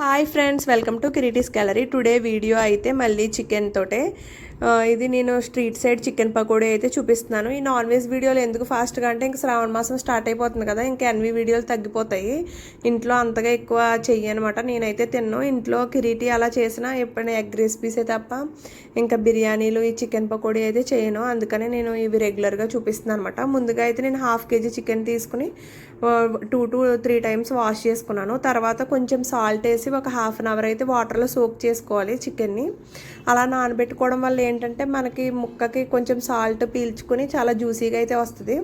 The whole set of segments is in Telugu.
Hi friends welcome to Kireeti's gallery. Today video అయితే మళ్ళీ చికెన్ తోటే. ఇది నేను స్ట్రీట్ సైడ్ చికెన్ పకోడీ అయితే చూపిస్తున్నాను. ఈ నాన్ వెజ్ వీడియోలు ఎందుకు ఫాస్ట్గా అంటే ఇంక శ్రావణ మాసం స్టార్ట్ అయిపోతుంది కదా ఇంకా ఎన్వి వీడియోలు తగ్గిపోతాయి. ఇంట్లో అంతగా ఎక్కువ చెయ్యనమాట నేనైతే తిన్ను. ఇంట్లో కిరీటీ అలా చేసిన ఎప్పుడైనా ఎగ్ రెసిపీసే తప్ప ఇంకా బిర్యానీలు ఈ చికెన్ పకోడీ అయితే చేయను. అందుకనే నేను ఇవి రెగ్యులర్గా చూపిస్తున్నాను అనమాట ముందుగా అయితే నేను హాఫ్ కేజీ చికెన్ తీసుకుని two to three times wash చేసుకున్నాను. తర్వాత కొంచెం సాల్ట్ వేసి ఒక హాఫ్ అన్ అవర్ అయితే వాటర్లో సోక్ చేసుకోవాలి చికెన్ని. అలా నానబెట్టుకోవడం వల్ల ఏంటంటే మనకి ముక్కకి కొంచెం సాల్ట్ పీల్చుకుని చాలా జ్యూసీగా అయితే వస్తుంది.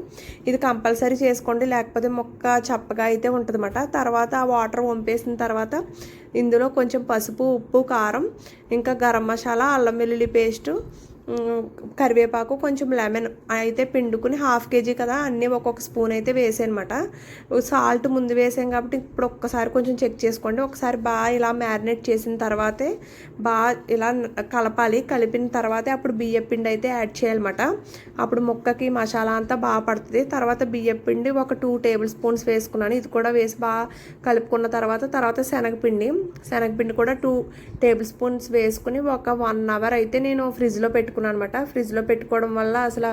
ఇది కంపల్సరీ చేసుకోండి లేకపోతే ముక్క చప్పగా అయితే ఉంటుంది తర్వాత ఆ వాటర్ వంపేసిన తర్వాత ఇందులో కొంచెం పసుపు ఉప్పు కారం ఇంకా గరం మసాలా అల్లం వెల్లుల్లి పేస్టు కరివేపాకు కొంచెం లెమన్ అయితే పిండుకుని హాఫ్ కేజీ కదా అన్నీ ఒక్కొక్క స్పూన్ అయితే వేసానమాట సాల్ట్ ముందు వేసాం కాబట్టి ఇప్పుడు ఒక్కసారి కొంచెం చెక్ చేసుకోండి. ఒకసారి బాగా ఇలా మ్యారినేట్ చేసిన తర్వాతే బాగా ఇలా కలపాలి. కలిపిన తర్వాతే అప్పుడు బియ్య పిండి అయితే యాడ్ చేయాలన్నమాట. అప్పుడు ముక్కకి మసాలా అంతా బాగా పడుతుంది. తర్వాత బియ్య పిండి ఒక టూ టేబుల్ స్పూన్స్ వేసుకున్నాను. ఇది కూడా వేసి బాగా కలుపుకున్న తర్వాత తర్వాత శనగపిండి. శనగపిండి కూడా టూ టేబుల్ స్పూన్స్ వేసుకుని ఒక వన్ అవర్ అయితే నేను ఫ్రిడ్జ్లో పెట్టుకున్నాను. అనమాట ఫ్రిడ్జ్లో పెట్టుకోవడం వల్ల అసలు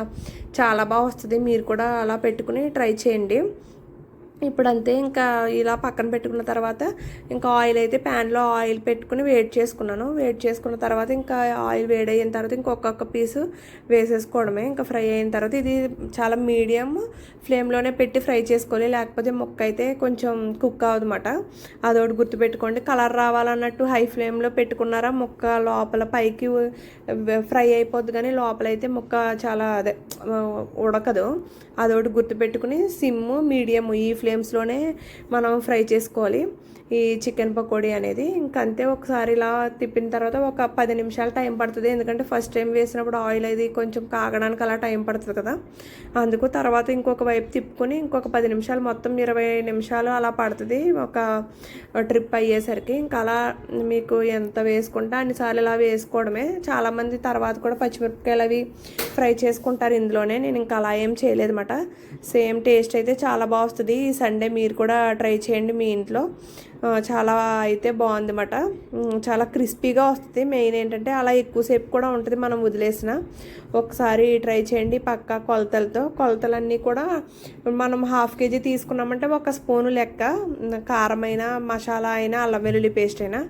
చాలా బాగా వస్తుంది. మీరు కూడా అలా పెట్టుకుని ట్రై చేయండి. ఇప్పుడు అంతే ఇంకా ఇలా పక్కన పెట్టుకున్న తర్వాత ఇంకా ఆయిల్ అయితే ప్యాన్లో ఆయిల్ పెట్టుకుని వేడి చేసుకున్నాను. వేడి చేసుకున్న తర్వాత ఇంకా ఆయిల్ వేడి అయిన తర్వాత ఇంకొక పీసు వేసేసుకోవడమే. ఇంకా ఫ్రై అయిన తర్వాత ఇది చాలా మీడియం ఫ్లేమ్లోనే పెట్టి ఫ్రై చేసుకోవాలి. లేకపోతే ముక్క అయితే కొంచెం కుక్ అవ్వదన్నమాట. అదొకటి గుర్తుపెట్టుకోండి. కలర్ రావాలన్నట్టు హై ఫ్లేమ్లో పెట్టుకున్నారా ముక్క లోపల పైకి ఫ్రై అయిపోద్ది కానీ లోపల అయితే ముక్క చాలా అదే ఉడకదు. అదొకటి గుర్తుపెట్టుకుని సిమ్ మీడియం ఈ ఫ్లేమ్స్లోనే మనం ఫ్రై చేసుకోవాలి. ఈ చికెన్ పకోడీ అనేది ఇంకంతే ఒకసారి ఇలా తిప్పిన తర్వాత ఒక పది నిమిషాలు టైం పడుతుంది. ఎందుకంటే ఫస్ట్ టైం వేసినప్పుడు ఆయిల్ అది కొంచెం కాగడానికి అలా టైం పడుతుంది కదా. అందుకు తర్వాత ఇంకొక వైపు తిప్పుకొని ఇంకొక పది నిమిషాలు మొత్తం ఇరవై నిమిషాలు అలా పడుతుంది. ఒక ట్రిప్ అయ్యేసరికి ఇంకా అలా మీకు ఎంత వేసుకుంటే అన్నిసార్లు ఇలా వేసుకోవడమే. చాలామంది తర్వాత కూడా పచ్చిమిరపకాయలు అవి ఫ్రై చేసుకుంటారు ఇందులోనే. నేను ఇంకా అలా ఏం చేయలేదన్నమాట. సేమ్ టేస్ట్ అయితే చాలా బాగా వస్తుంది. ఈ సండే మీరు కూడా ట్రై చేయండి మీ ఇంట్లో. చాలా అయితే బాగుందన్నమాట. చాలా క్రిస్పీగా వస్తుంది. మెయిన్ ఏంటంటే అలా ఎక్కువసేపు కూడా ఉంటుంది మనం వదిలేసిన. ఒకసారి ట్రై చేయండి పక్కా కొలతలతో. కొలతలన్నీ కూడా మనం హాఫ్ కేజీ తీసుకున్నామంటే ఒక స్పూను లెక్క. కారమైన మసాలా అయినా అల్లం వెల్లుల్లి పేస్ట్ అయినా.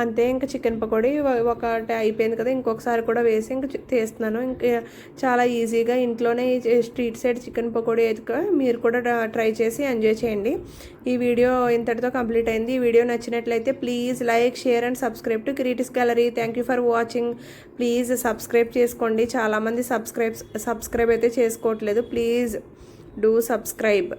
అంతే ఇంకా చికెన్ పకోడీ ఒకటి అయిపోయింది కదా ఇంకొకసారి కూడా వేసి ఇంక తీస్తున్నాను చేస్తున్నాను. ఇంకా చాలా ఈజీగా ఇంట్లోనే స్ట్రీట్ సైడ్ చికెన్ పకోడీ అయితే మీరు కూడా ట్రై చేసి ఎంజాయ్ చేయండి. ఈ వీడియో ఇంతటితో కంప్లీట్ అయింది. వీడియో నచ్చినట్లయితే please like share and subscribe to creatis gallery. Thank you for watching please subscribe చేసుకోండి. చాలామంది సబ్స్క్రైబ్ సబ్స్క్రైబ్ అయితే చేసుకోవట్లేదు. Please do subscribe